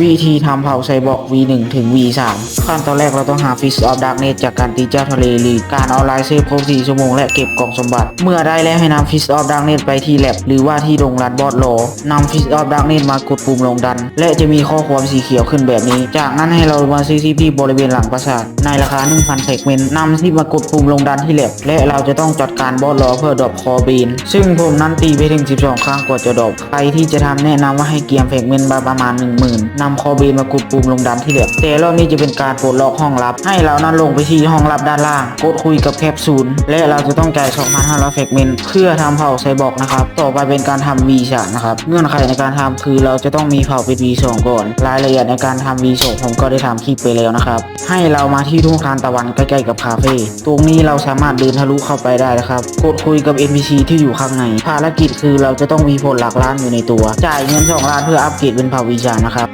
วิธีทำเผาไซบอร์ก V1 ถึง V3 ขั้นตอนแรกเราต้องหา Fish of Darkness จากการตีเจ้าทะเลหรือการเอาไลน์เซฟครบ 4 ชั่วโมงและเก็บกล่องสมบัติ เมื่อได้แล้วให้นำ Fish of Darkness ไปที่แลบหรือว่าที่โรงรันบอสโลนำ Fish of Darkness มากดปุ่มลงดัน และจะมีข้อความสีเขียวขึ้นแบบนี้ จากนั้นให้เรามาซื้อที่บริเวณหลังปราสาทในราคา 1,000เซกเมนต์นำที่มากดปุ่มลงดันที่แลบและเราจะต้องจัดการบอสโลเพื่อดรอปคอบีน ซึ่งผมนั้นตีไปถึง 12 ครั้งกว่าจะดรอปใครที่จะทำแนะนำว่าให้เกียมเฟกเมนต์ประมาณ 10,000นำคอบีนมากดปุ่มลงดันที่แลบแต่รอบนี้จะเป็นการปลดล็อกห้องลับ ให้เรานั้นลงไปที่ห้องลับด้านล่าง กดคุยกับแคปซูลและเราจะต้องจ่าย 2,500เฟกเมนต์เพื่อทำเผาไซบอร์กนะครับ ต่อไปเป็นการทำ V3 นะครับ เงื่อนไขในการทำคือเราจะต้องมีเผาเป็น V2 ก่อน รายละเอียดในการทำ V2 ผมก็ได้ทำคลิปไปแล้วนะครับ ให้เรามาที่ทุ่งทานตะวันใกล้ๆกับคาเฟ่ตรงนี้เราสามารถเดินทะลุเข้าไปได้นะครับ กดคุยกับ NPC ที่อยู่ข้างใน ภารกิจคือเราจะต้องมีผลหลักล้านอยู่ในตัว จ่ายเงิน2ล้านเพื่ออัปเกรดเป็นเผ่า V3 นะครับ